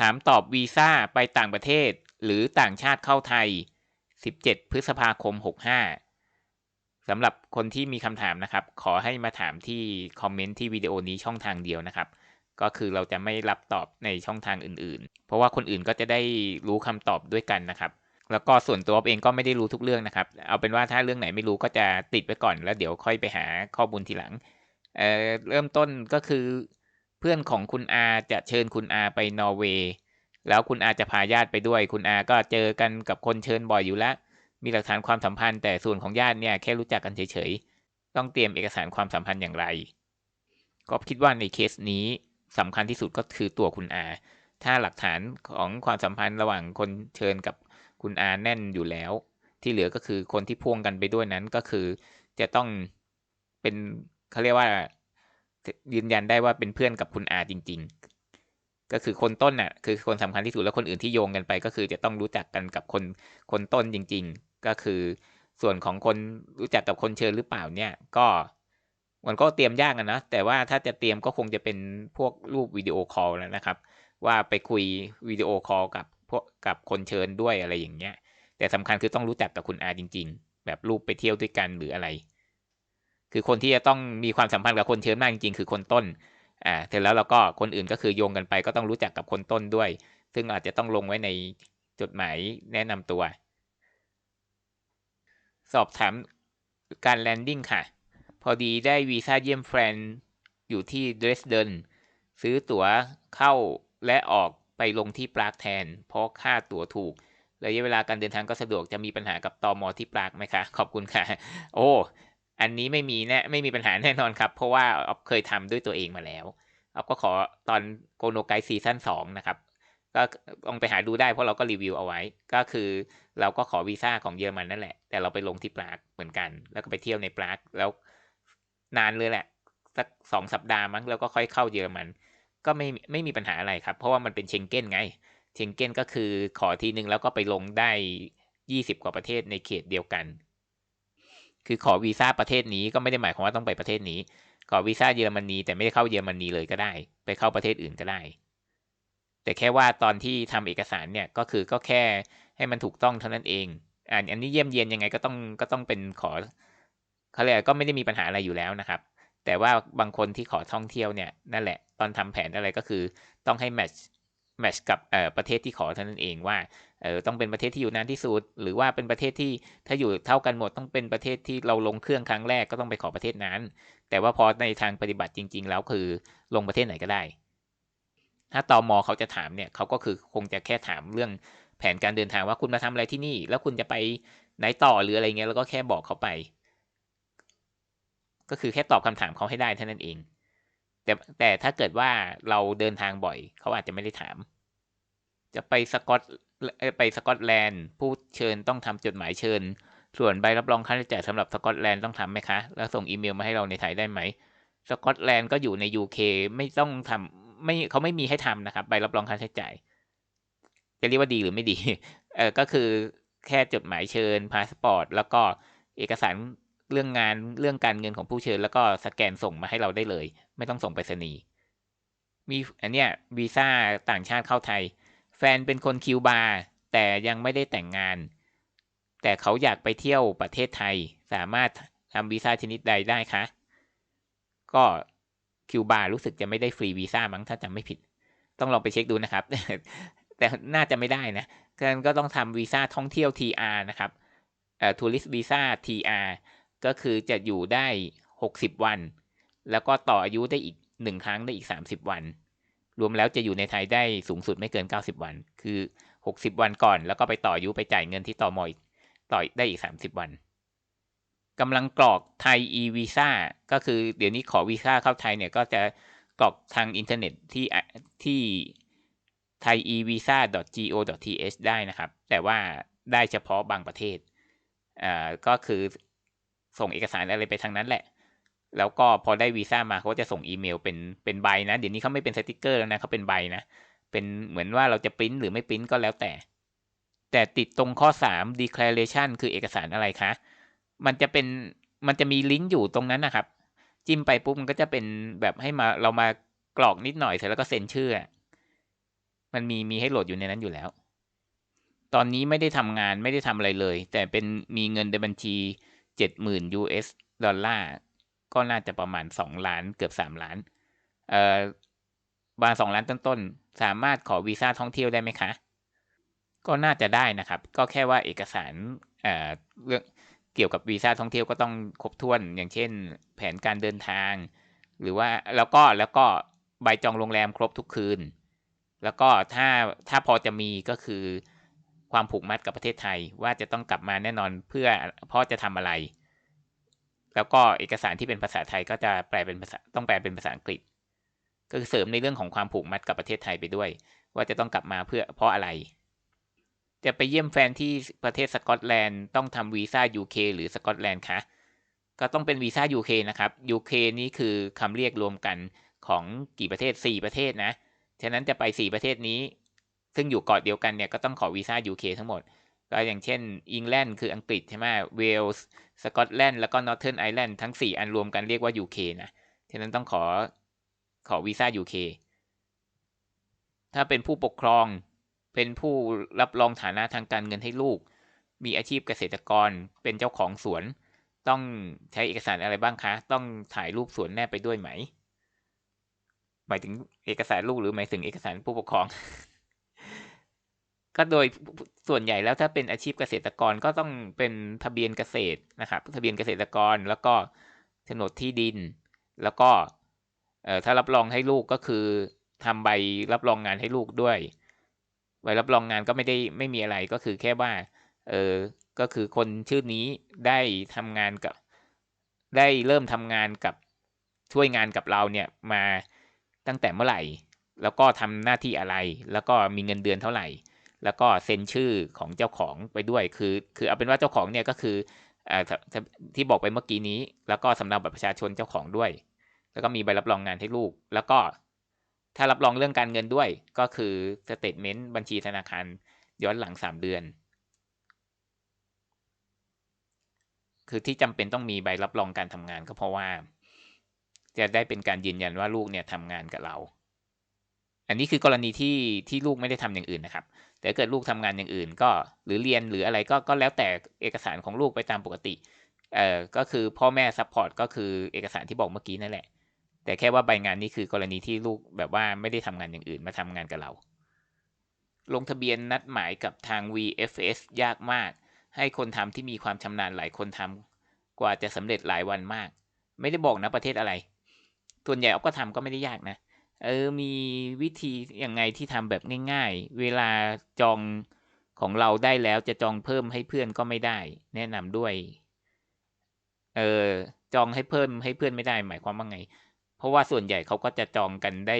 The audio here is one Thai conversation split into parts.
ถามตอบวีซ่าไปต่างประเทศ หรือต่างชาติเข้าไทย 17 พฤษภาคม 65สำหรับคนที่มีคำถามนะครับ ขอให้มาถามที่คอมเมนต์ที่วิดีโอนี้ช่องทางเดียวนะครับ ก็คือเราจะไม่รับตอบในช่องทางอื่น ๆ เพราะว่าคนอื่นก็จะได้รู้คำตอบด้วยกันนะครับ แล้วก็ส่วนตัวเองก็ไม่ได้รู้ทุกเรื่องนะครับ เอาเป็นว่าถ้าเรื่องไหนไม่รู้ก็จะติดไว้ก่อน แล้วเดี๋ยวค่อยไปหาข้อมูลทีหลังเเริ่มต้นก็คือ เพื่อนของคุณอาจะเชิญคุณอาไปนอร์เวย์แล้วคุณอาจะพาญาติไปด้วย คุณอาก็เจอกันกับคนเชิญบ่อยอยู่แล้ว มีหลักฐานความสัมพันธ์แต่ส่วนของญาติเนี่ยแค่รู้จักกันเฉยๆ ต้องเตรียมเอกสารความสัมพันธ์อย่างไร ก็คิดว่าในเคสนี้สำคัญที่สุดก็คือตัวคุณอา ถ้าหลักฐานของความสัมพันธ์ระหว่างคนเชิญกับคุณอาแน่นอยู่แล้ว ที่เหลือก็คือคนที่พ่วงกันไปด้วยนั้นก็คือ จะต้องเป็นเขาเรียกว่า ยืนยันได้ว่าเป็นเพื่อนกับคุณอาจริง ๆ ก็คือคนต้นน่ะ คือคนสำคัญที่สุดแล้วคนอื่นที่โยงกันไป ก็คือจะต้องรู้จักกันกับคนคนต้นจริง ๆ ก็คือส่วนของคนรู้จักกับคนเชิญหรือเปล่าเนี่ย ก็มันก็เตรียมยากนะ แต่ว่าถ้าจะเตรียมก็คงจะเป็นพวกรูปวิดีโอคอลแล้วนะครับ ว่าไปคุยวิดีโอคอลกับพวกกับคนเชิญด้วยอะไรอย่างเงี้ย แต่สำคัญคือต้องรู้จักกับคุณอาจริง ๆ แบบรูปไปเที่ยวด้วยกันหรืออะไร คือคนที่จะต้องมีความสัมพันธ์กับคนเชิญมากจริงๆคือคนต้นอ่าเสร็จแล้วเราก็คนอื่นก็คือโยงกันไป ก็ต้องรู้จักกับคนต้นด้วย ซึ่งอาจจะต้องลงไว้ในจดหมายแนะนำตัว สอบถามการแลนดิ้งค่ะ พอดีได้วีซ่าเยี่ยมแฟนอยู่ที่เดรสเดนซื้อตั๋วเข้าและออกไปลงที่ปรากแทน เพราะค่าตั๋วถูกระยะเวลาการเดินทางก็สะดวกจะมีปัญหากับตอมอที่ปรากไหมคะ ขอบคุณค่ะ โอ้ อันนี้ไม่มีแน่ไม่มีปัญหาแน่นอนครับ เพราะว่าออฟเคยทำด้วยตัวเองมาแล้วออฟก็ขอตอนโกโนไกซีซั่นสองนะครับ ก็ลองไปหาดูได้เพราะเราก็รีวิวเอาไว้ ก็คือเราก็ขอวีซ่าของเยอรมันนั่นแหละ แต่เราไปลงที่ปรากเหมือนกัน แล้วก็ไปเที่ยวในปรากแล้วนานเลยแหละ สักสองสัปดาห์มั้งแล้วก็ค่อยเข้าเยอรมัน ก็ไม่ไม่มีปัญหาอะไรครับ เพราะว่ามันเป็นเชงเก้นไง เชงเก้นก็คือขอทีนึงแล้วก็ไปลงได้ยี่สิบกว่าประเทศในเขตเดียวกัน คือขอวีซ่าประเทศนี้ก็ไม่ได้หมายความว่าต้องไปประเทศนี้ ขอวีซ่าเยอรมนีแต่ไม่ได้เข้าเยอรมนีเลยก็ได้ ไปเข้าประเทศอื่นก็ได้ แต่แค่ว่าตอนที่ทำเอกสารเนี่ยก็คือก็แค่ให้มันถูกต้องเท่านั้นเองอันอันนี้เยี่ยมเยียนยังไงก็ต้องก็ต้องเป็นขอเขาเรียกก็ไม่ได้มีปัญหาอะไรอยู่แล้วนะครับ แต่ว่าบางคนที่ขอท่องเที่ยวเนี่ยนั่นแหละตอนทำแผนอะไรก็คือต้องให้แมทช์แมทช์กับเอ่อประเทศที่ขอเท่านั้นเองว่า เออต้องเป็นประเทศที่อยู่นานที่สุด หรือว่าเป็นประเทศที่ถ้าอยู่เท่ากันหมดต้องเป็นประเทศที่เราลงเครื่องครั้งแรกก็ต้องไปขอประเทศนั้น แต่ว่าพอในทางปฏิบัติจริง ๆ แล้วคือลงประเทศไหนก็ได้ ถ้าตอมอเขาจะถามเนี่ยเขาก็คือคงจะแค่ถามเรื่องแผนการเดินทางว่าคุณมาทำอะไรที่นี่ แล้วคุณจะไปไหนต่อหรืออะไรเงี้ยแล้วก็แค่บอกเขาไป ก็คือแค่ตอบคำถามเขาให้ได้เท่านั้นเอง แต่แต่ถ้าเกิดว่าเราเดินทางบ่อยเขาอาจจะไม่ได้ถาม จะไปสกอตไปสกอตแลนด์ ผู้เชิญต้องทำจดหมายเชิญ ส่วนใบรับรองค่าใช้จ่ายสำหรับสกอตแลนด์ต้องทำไหมคะ แล้วส่งอีเมลมาให้เราในไทยได้ไหมสกอตแลนด์ก็อยู่ใน UK ไม่ต้องทำไม่เขาไม่มีให้ทำนะครับ ใบรับรองค่าใช้จ่ายจะเรียกว่าดีหรือไม่ดีเออก็คือแค่จดหมายเชิญพาสปอร์ตแล้วก็เอกสารเรื่องงานเรื่องการเงินของผู้เชิญ แล้วก็สแกนส่งมาให้เราได้เลย ไม่ต้องส่งไปรษณีย์มีอันเนี้ยวีซ่าต่างชาติเข้าไทย แฟนเป็นคนคิวบาแต่ยังไม่ได้แต่งงาน แต่เขาอยากไปเที่ยวประเทศไทย สามารถทำวีซ่าชนิดใดได้คะ ก็คิวบารู้สึกจะไม่ได้ฟรีวีซ่ามั้งถ้าจำไม่ผิด ต้องลองไปเช็คดูนะครับ แต่น่าจะไม่ได้นะฉะนั้นก็ต้องทำวีซ่าท่องเที่ยว TR นะครับเอ่อทัวริส์วีซ่า TR ก็คือจะอยู่ได้ 60 วัน แล้วก็ต่ออายุได้อีกหนึ่งครั้งได้อีก 30 วัน รวมแล้วจะอยู่ในไทยได้สูงสุดไม่เกิน 90 วัน คือ 60 วันก่อน แล้วก็ไปต่อยุไปจ่ายเงินที่ต่อมอยต่อได้อีก 30 วันกำลังกรอกไทย e วีซ่าก็คือเดี๋ยวนี้ขอวีซ่าเข้าไทยเนี่ยก็จะกรอกทางอินเทอร์เน็ตที่ที่ thaivisa.go.th ได้นะครับ แต่ว่าได้เฉพาะบางประเทศอ่าก็คือส่งเอกสารอะไรไปทางนั้นแหละ แล้วก็พอได้วีซ่ามาเขาจะส่งอีเมลเป็นเป็นใบนะ เดี๋ยวนี้เขาไม่เป็นสติกเกอร์แล้วนะเขาเป็นใบนะเป็นเหมือนว่าเราจะปริ้นหรือไม่ปริ้นก็แล้วแต่ แต่ติดตรงข้อ 3 declaration คือเอกสารอะไรคะ มันจะเป็นมันจะมีลิงก์อยู่ตรงนั้นนะครับ จิ้มไปปุ๊บมันก็จะเป็นแบบให้มาเรามากรอกนิดหน่อยเสร็จแล้วก็เซ็นชื่อ มันมีมีให้โหลดอยู่ในนั้นอยู่แล้ว ตอนนี้ไม่ได้ทำงานไม่ได้ทำอะไรเลย แต่เป็นมีเงินในบัญชีเจ็ดหมื่น US ดอลลาร์ ก็น่าจะประมาณสองล้านเกือบสามล้าน เอ่อบาสองล้านต้นๆ สามารถขอวีซ่าท่องเที่ยวได้ไหมคะ ก็น่าจะได้นะครับ ก็แค่ว่าเอกสารเอ่อเรื่องเกี่ยวกับวีซ่าท่องเที่ยวก็ต้องครบถ้วน อย่างเช่น แผนการเดินทาง หรือว่าแล้วก็แล้วก็ใบจองโรงแรมครบทุกคืน แล้วก็ถ้าถ้าพอจะมีก็คือความผูกมัดกับประเทศไทยว่าจะต้องกลับมาแน่นอนเพื่อเพราะจะทำอะไร แล้วก็เอกสารที่เป็นภาษาไทยก็จะแปลเป็นภาษาต้องแปลเป็นภาษาอังกฤษ ก็คือเสริมในเรื่องของความผูกมัดกับประเทศไทยไปด้วย ว่าจะต้องกลับมาเพื่อเพราะอะไร จะไปเยี่ยมแฟนที่ประเทศสกอตแลนด์ต้องทำวีซ่า UK หรือสกอตแลนด์คะก็ต้องเป็นวีซ่า UK นะครับ UK นี้คือคำเรียกรวมกันของกี่ประเทศ 4 ประเทศนะ ฉะนั้นจะไป 4 ประเทศนี้ ซึ่งอยู่เกาะเดียวกันเนี่ยก็ต้องขอวีซ่า UK ทั้งหมด ก็อย่างเช่นอังกฤษคืออังกฤษใช่ไหมเวลส์สกอตแลนด์แล้วก็นอร์เทิร์นไอแลนด์ทั้ง 4 อันรวมกันเรียกว่า UK นะฉะนั้นต้องขอขอวีซ่า UK ถ้าเป็นผู้ปกครองเป็นผู้รับรองฐานะทางการเงินให้ลูก มีอาชีพเกษตรกรเป็นเจ้าของสวน ต้องใช้เอกสารอะไรบ้างคะ ต้องถ่ายรูปสวนแนบไปด้วยไหม หมายถึงเอกสารลูกหรือหมายถึงเอกสารผู้ปกครอง ก็โดยส่วนใหญ่แล้วถ้าเป็นอาชีพเกษตรกรก็ต้องเป็นทะเบียนเกษตรนะครับทะเบียนเกษตรกรแล้วก็โฉนดที่ดิน แล้วก็เอ่อถ้ารับรองให้ลูกก็คือทำใบรับรองงานให้ลูกด้วยใบรับรองงานก็ไม่ได้ไม่มีอะไรก็คือแค่ว่าเออก็คือคนชื่อนี้ได้ทำงานกับ ได้เริ่มทำงานกับช่วยงานกับเราเนี่ยมาตั้งแต่เมื่อไหร่ แล้วก็ทำหน้าที่อะไร แล้วก็มีเงินเดือนเท่าไหร่ แล้วก็เซ็นชื่อของเจ้าของไปด้วย คือ คือเอาเป็นว่าเจ้าของเนี่ยก็คืออที่บอกไปเมื่อกี้นี้ แล้วก็สำเนาบัตรประชาชนเจ้าของด้วย แล้วก็มีใบรับรองงานให้ลูก แล้วก็ถ้ารับรองเรื่องการเงินด้วย ก็คือสเตทเมนต์บัญชีธนาคารย้อนหลังสามเดือน คือที่จำเป็นต้องมีใบรับรองการทำงานก็เพราะว่า จะได้เป็นการยืนยันว่าลูกเนี่ยทำงานกับเรา อันนี้คือกรณีที่ที่ลูกไม่ได้ทำอย่างอื่นนะครับ แต่เกิดลูกทำงานอย่างอื่น ก็หรือเรียนหรืออะไรก็ก็แล้วแต่เอกสารของลูกไปตามปกติเอ่อก็คือพ่อแม่ซัพพอร์ตก็คือเอกสารที่บอกเมื่อกี้นั่นแหละ แต่แค่ว่าใบงานนี้คือกรณีที่ลูกแบบว่าไม่ได้ทำงานอย่างอื่นมาทำงานกับเรา ลงทะเบียนนัดหมายกับทาง VFS ยากมาก ให้คนทำที่มีความชำนาญหลายคนทำกว่าจะสำเร็จหลายวันมาก ไม่ได้บอกนะประเทศอะไร ส่วนใหญ่เอาก็ทำก็ไม่ได้ยากนะเเออมีวิธียังไงที่ทำแบบง่าย ๆ เวลาจองของเราได้แล้วจะจองเพิ่มให้เพื่อนก็ไม่ได้ แนะนำด้วย เออจองให้เพิ่มให้เพื่อนไม่ได้ หมายความว่าไง เพราะว่าส่วนใหญ่เขาก็จะจองกันได้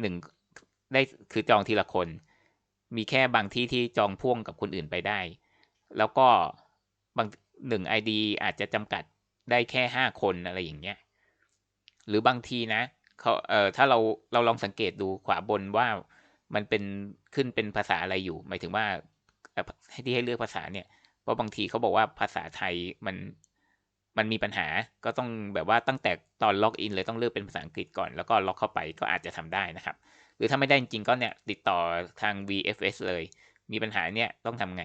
หนึ่งได้คือจองทีละคน มีแค่บางที่ที่จองพ่วงกับคนอื่นไปได้ แล้วก็บางหนึ่งไอดีอาจจะจำกัดได้แค่ห้าคนอะไรอย่างเงี้ย หรือบางทีนะ เขาเอ่อถ้าเราเราลองสังเกตดูขวาบนว่ามันเป็นขึ้นเป็นภาษาอะไรอยู่ หมายถึงว่าให้ที่ให้เลือกภาษาเนี่ยเพราะบางทีเขาบอกว่าภาษาไทยมันมันมีปัญหาก็ต้องแบบว่าตั้งแต่ตอนล็อกอินเลยต้องเลือกเป็นภาษาอังกฤษก่อน แล้วก็ล็อกเข้าไปก็อาจจะทำได้นะครับ หรือถ้าไม่ได้จริงก็เนี่ยติดต่อทาง VFS เลย มีปัญหาเนี่ยต้องทำไง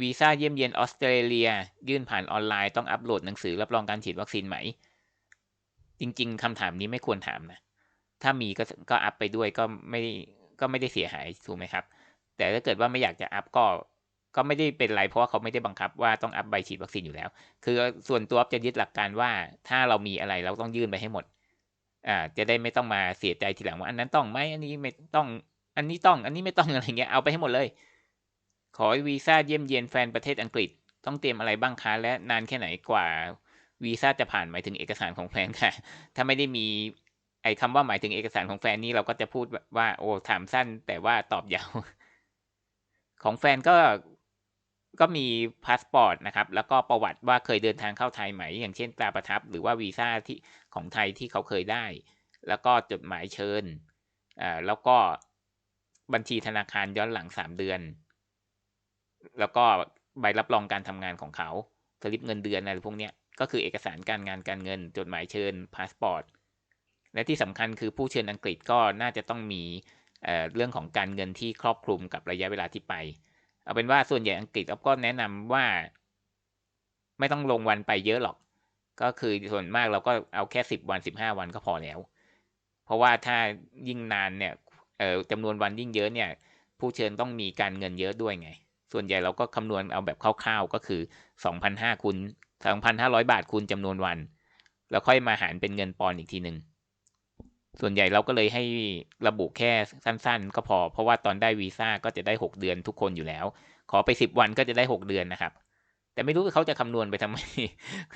วีซ่าเยี่ยมเยียนออสเตรเลีย ยื่นผ่านออนไลน์ต้องอัปโหลดหนังสือรับรองการฉีดวัคซีนไหม จริง ๆคำถามนี้ไม่ควรถามนะ ถ้ามีก็ก็อัพไปด้วยก็ไม่ก็ไม่ได้เสียหายถูกไหมครับ แต่ถ้าเกิดว่าไม่อยากจะอัพก็ก็ไม่ได้เป็นไรเพราะว่าเขาไม่ได้บังคับว่าต้องอัพใบฉีดวัคซีนอยู่แล้ว คือส่วนตัวจะยึดหลักการว่าถ้าเรามีอะไรเราต้องยื่นไปให้หมด อ่า จะได้ไม่ต้องมาเสียใจทีหลังว่าอันนั้นต้องไหมอันนี้ไม่ต้อง อันนี้ต้อง อันนี้ไม่ต้องอะไรเงี้ยเอาไปให้หมดเลย ขอวีซ่าเยี่ยมเยียนแฟนประเทศอังกฤษ ต้องเตรียมอะไรบ้างคะและนานแค่ไหนกว่า วีซ่าจะผ่านหมายถึงเอกสารของแฟนค่ะ ถ้าไม่ได้มีไอ้คำว่าหมายถึงเอกสารของแฟนนี่เราก็จะพูดว่า โอ้ถามสั้น แต่ว่าตอบยาว ของแฟนก็ก็มีพาสปอร์ตนะครับ แล้วก็ประวัติว่าเคยเดินทางเข้าไทยไหม อย่างเช่นตราประทับ หรือว่าวีซ่าที่ของไทยที่เขาเคยได้ แล้วก็จดหมายเชิญอ่าแล้วก็บัญชีธนาคารย้อนหลังสามเดือน แล้วก็ใบรับรองการทำงานของเขาสลิปเงินเดือนอะไรพวกเนี้ย ก็คือเอกสารการงานการเงิน จดหมายเชิญพาสปอร์ตและที่สำคัญคือผู้เชิญอังกฤษก็น่าจะต้องมีเเรื่องของการเงินที่ครอบคลุมกับระยะเวลาที่ไป เอาเป็นว่าส่วนใหญ่อังกฤษก็แนะนำว่า ไม่ต้องลงวันไปเยอะหรอก ก็คือส่วนมากเราก็เอาแค่สิบวันสิบห้าวันก็พอแล้ว เพราะว่าถ้ายิ่งนานเนี่ยจำนวนวันยิ่งเยอะเนี่ย ผู้เชิญต้องมีการเงินเยอะด้วยไง ส่วนใหญ่เราก็คำนวณเอาแบบคร่าวๆก็คือสองพันห้าคูณ สองพันห้าร้อยบาทคูณจำนวนวัน แล้วค่อยมาหารเป็นเงินปอนอีกทีหนึ่งส่วนใหญ่เราก็เลยให้ระบุแค่สั้นๆ ก็พอ เพราะว่าตอนได้วีซ่าก็จะได้หกเดือนทุกคนอยู่แล้ว ขอไปสิบวันก็จะได้หกเดือนนะครับ แต่ไม่รู้ว่าเขาจะคำนวณไปทำไม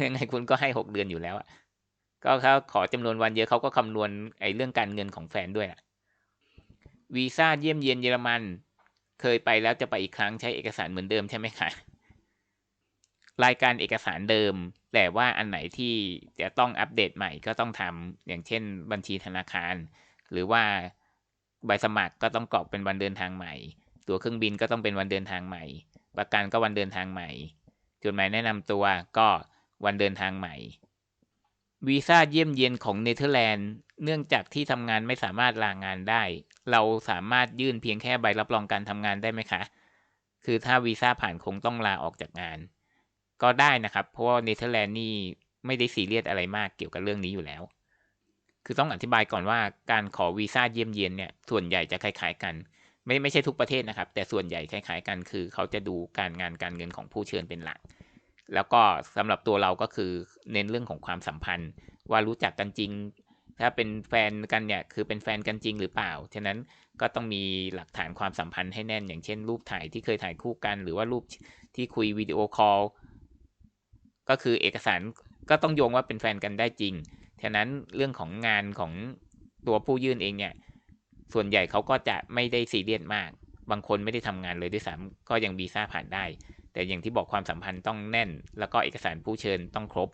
ยังไงคุณก็ให้หกเดือนอยู่แล้วอะก็ถ้าขอจำนวนวันเยอะเขาก็คำนวณไอ้เรื่องการเงินของแฟนด้วยอะวีซ่าเยี่ยมเยียนเยอรมัน เคยไปแล้วจะไปอีกครั้งใช้เอกสารเหมือนเดิมใช่ไหมคะ รายการเอกสารเดิม แต่ว่าอันไหนที่จะต้องอัปเดตใหม่ก็ต้องทำอย่างเช่น บัญชีธนาคาร หรือว่าใบสมัครก็ต้องกรอกเป็นวันเดินทางใหม่ ตั๋วเครื่องบินก็ต้องเป็นวันเดินทางใหม่ ประกันก็วันเดินทางใหม่ จดหมายแนะนำตัวก็วันเดินทางใหม่วีซ่าเยี่ยมเยียนของเนเธอร์แลนด์เนื่องจากที่ทำงานไม่สามารถลางานได้ เราสามารถยื่นเพียงแค่ใบรับรองการทำงานได้ไหมคะ คือถ้าวีซ่าผ่านคงต้องลาออกจากงาน ก็ได้นะครับ เพราะว่าเนเธอร์แลนด์นี่ไม่ได้ซีเรียสอะไรมากเกี่ยวกับเรื่องนี้อยู่แล้ว คือต้องอธิบายก่อนว่าการขอวีซ่าเยี่ยมเยียนเนี่ยส่วนใหญ่จะคล้าย ๆ กัน ไม่ไม่ใช่ทุกประเทศนะครับ แต่ส่วนใหญ่คล้าย ๆ กันคือ เขาจะดูการงานการเงินของผู้เชิญเป็นหลัก แล้วก็สำหรับตัวเราก็คือเน้นเรื่องของความสัมพันธ์ ว่ารู้จักกันจริง ถ้าเป็นแฟนกันเนี่ยคือเป็นแฟนกันจริงหรือเปล่าฉะนั้นก็ต้องมีหลักฐานความสัมพันธ์ให้แน่น อย่างเช่น รูปถ่ายที่เคยถ่ายคู่กัน หรือว่ารูปที่คุยวิดีโอคอล ก็คือเอกสารก็ต้องโยงว่าเป็นแฟนกันได้จริงฉะนั้นเรื่องของงานของตัวผู้ยื่นเองเนี่ย ส่วนใหญ่เขาก็จะไม่ได้ซีเรียสมาก บางคนไม่ได้ทำงานเลยด้วยซ้ำก็ยังวีซ่าผ่านได้ แต่อย่างที่บอกความสัมพันธ์ต้องแน่น แล้วก็เอกสารผู้เชิญต้องครบ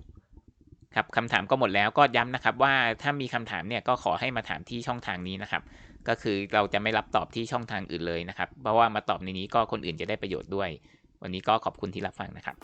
ครับคำถามก็หมดแล้วก็ย้ำนะครับว่าถ้ามีคำถามเนี่ยก็ขอให้มาถามที่ช่องทางนี้นะครับ ก็คือเราจะไม่รับตอบที่ช่องทางอื่นเลยนะครับ เพราะว่ามาตอบในนี้ก็คนอื่นจะได้ประโยชน์ด้วย วันนี้ก็ขอบคุณที่รับฟังนะครับ